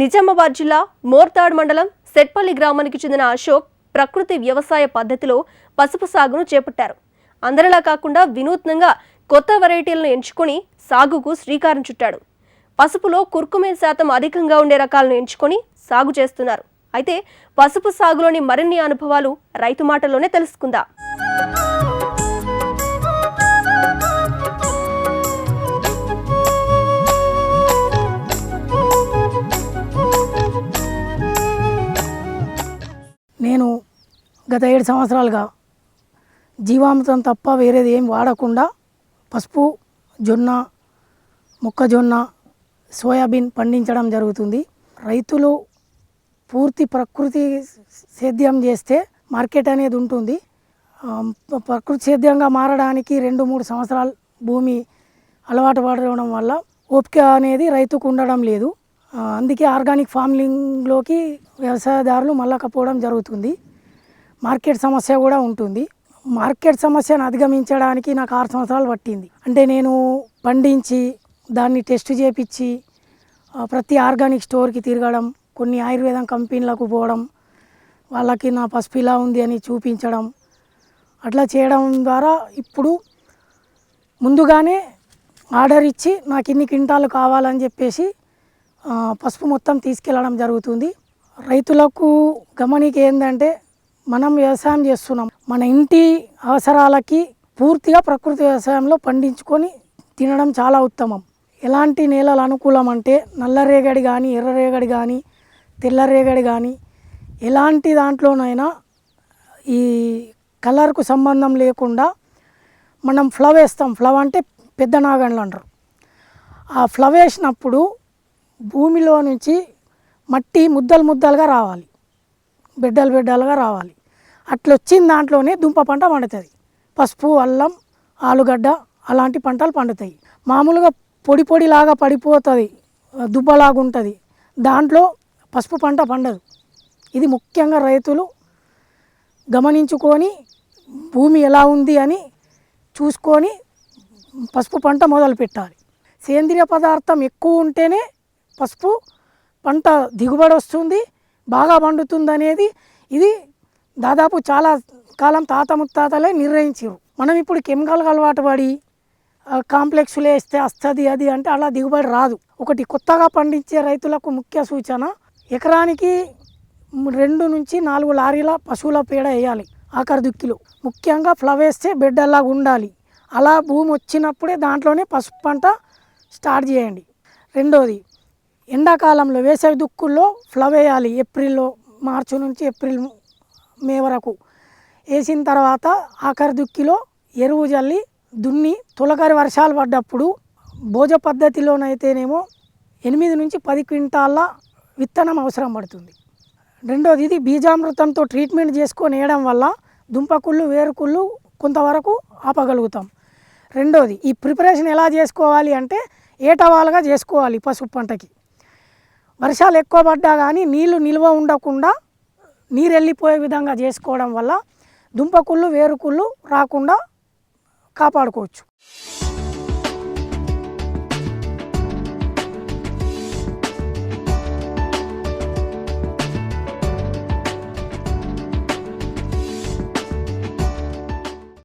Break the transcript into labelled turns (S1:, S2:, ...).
S1: నిజామాబాద్ జిల్లా మోర్తాడ్ మండలం సెట్పల్లి గ్రామానికి చెందిన అశోక్ ప్రకృతి వ్యవసాయ పద్ధతిలో పసుపు సాగును చేపట్టారు. అందరిలా కాకుండా వినూత్నంగా కొత్త వెరైటీలను ఎంచుకొని సాగుకు శ్రీకారం చుట్టాడు. పసుపులో కుర్కుమేన్ శాతం అధికంగా ఉండే రకాలను ఎంచుకొని సాగు చేస్తున్నారు. అయితే పసుపు సాగులోని మరిన్ని అనుభవాలు రైతు మాటల్లోనే తెలుసుకుందాం.
S2: గత ఏడు సంవత్సరాలుగా జీవామృతం తప్ప వేరేది ఏం వాడకుండా పసుపు జొన్న మొక్కజొన్న సోయాబీన్ పండించడం జరుగుతుంది. రైతులు పూర్తి ప్రకృతి సేద్యం చేస్తే మార్కెట్ అనేది ఉంటుంది. ప్రకృతి సేద్యంగా మారడానికి రెండు మూడు సంవత్సరాలు భూమి అలవాటు పడడం వల్ల ఓపిక అనేది రైతుకు ఉండడం లేదు. అందుకే ఆర్గానిక్ ఫార్మింగ్లోకి వ్యవసాయదారులు మళ్ళకపోవడం జరుగుతుంది. మార్కెట్ సమస్య కూడా ఉంటుంది. మార్కెట్ సమస్యను అధిగమించడానికి నాకు ఆరు సంవత్సరాలు పట్టింది. అంటే నేను పండించి దాన్ని టెస్ట్ చేపించి ప్రతి ఆర్గానిక్ స్టోర్కి తిరగడం కొన్ని ఆయుర్వేదం కంపెనీలకు పోవడం వాళ్ళకి నా పసుపు ఇలా ఉంది అని చూపించడం అట్లా చేయడం ద్వారా ఇప్పుడు ముందుగానే ఆర్డర్ ఇచ్చి నాకు ఇన్ని క్వింటాలు కావాలని చెప్పేసి పసుపు మొత్తం తీసుకెళ్ళడం జరుగుతుంది. రైతులకు గమనిక ఏంటంటే మనం వ్యవసాయం చేస్తున్నాం. మన ఇంటి అవసరాలకి పూర్తిగా ప్రకృతి వ్యవసాయంలో పండించుకొని తినడం చాలా ఉత్తమం. ఎలాంటి నేలలు అనుకూలం అంటే నల్లరేగడి కానీ ఎర్రరేగడి కానీ తెల్లరేగడి కానీ ఎలాంటి దాంట్లోనైనా ఈ కలర్కు సంబంధం లేకుండా మనం ఫ్లవ్ వేస్తాం. ఫ్లవ్ అంటే పెద్ద నాగండ్లు అంటారు. ఆ ఫ్లవ్ వేసినప్పుడు భూమిలో నుంచి మట్టి ముద్దలు ముద్దలుగా రావాలి. బిడ్డలు బిడ్డలుగా రావాలి. అట్లా వచ్చిన దాంట్లోనే దుంప పంట పండుతుంది. పసుపు అల్లం ఆలుగడ్డ అలాంటి పంటలు పండుతాయి. మామూలుగా పొడి పొడిలాగా పడిపోతుంది దుబ్బలాగా ఉంటుంది దాంట్లో పసుపు పంట పండదు. ఇది ముఖ్యంగా రైతులు గమనించుకొని భూమి ఎలా ఉంది అని చూసుకొని పసుపు పంట మొదలు పెట్టాలి సేంద్రియ పదార్థం ఎక్కువ ఉంటేనే పసుపు పంట దిగుబడి వస్తుంది బాగా పండుతుంది అనేది ఇది దాదాపు చాలా కాలం తాత ముత్తాతలే నిర్ణయించారు మనం ఇప్పుడు కెమికల్ అలవాటు పడి కాంప్లెక్స్లు వేస్తే వస్తుంది అది అంటే అలా దిగుబడి రాదు. ఒకటి కొత్తగా పండించే రైతులకు ముఖ్య సూచన ఎకరానికి రెండు నుంచి నాలుగు లారీల పశువుల పేడ వేయాలి ఆఖరి దుక్కిలో ముఖ్యంగా ఫ్లవేస్తే వేస్తే బిడ్డలాగా ఉండాలి. అలా భూమి వచ్చినప్పుడే దాంట్లోనే పసుపు పంట స్టార్ట్ చేయండి. రెండోది ఎండాకాలంలో వేసవి దుక్కుల్లో ఫ్లవ్ వేయాలి. ఏప్రిల్లో మార్చి నుంచి ఏప్రిల్ మే వరకు వేసిన తర్వాత ఆఖరి దుక్కిలో ఎరువు జల్లి దున్ని తొలకరి వర్షాలు పడ్డప్పుడు భోజ పద్ధతిలోనైతేనేమో ఎనిమిది నుంచి పది క్వింటాళ్ళ విత్తనం అవసరం పడుతుంది. రెండోది ఇది బీజామృతంతో ట్రీట్మెంట్ చేసుకొని వేయడం వల్ల దుంపకుళ్ళు వేరుకుళ్ళు కొంతవరకు ఆపగలుగుతాం. రెండోది ఈ ప్రిపరేషన్ ఎలా చేసుకోవాలి అంటే ఏటవాలుగా చేసుకోవాలి పసుపు పంటకి. వర్షాలు ఎక్కువ పడ్డా కానీ నీళ్ళు నిల్వ ఉండకుండా నీరు వెళ్ళిపోయే విధంగా చేసుకోవడం వల్ల దుంపకుళ్ళు వేరుకుళ్ళు రాకుండా కాపాడుకోవచ్చు.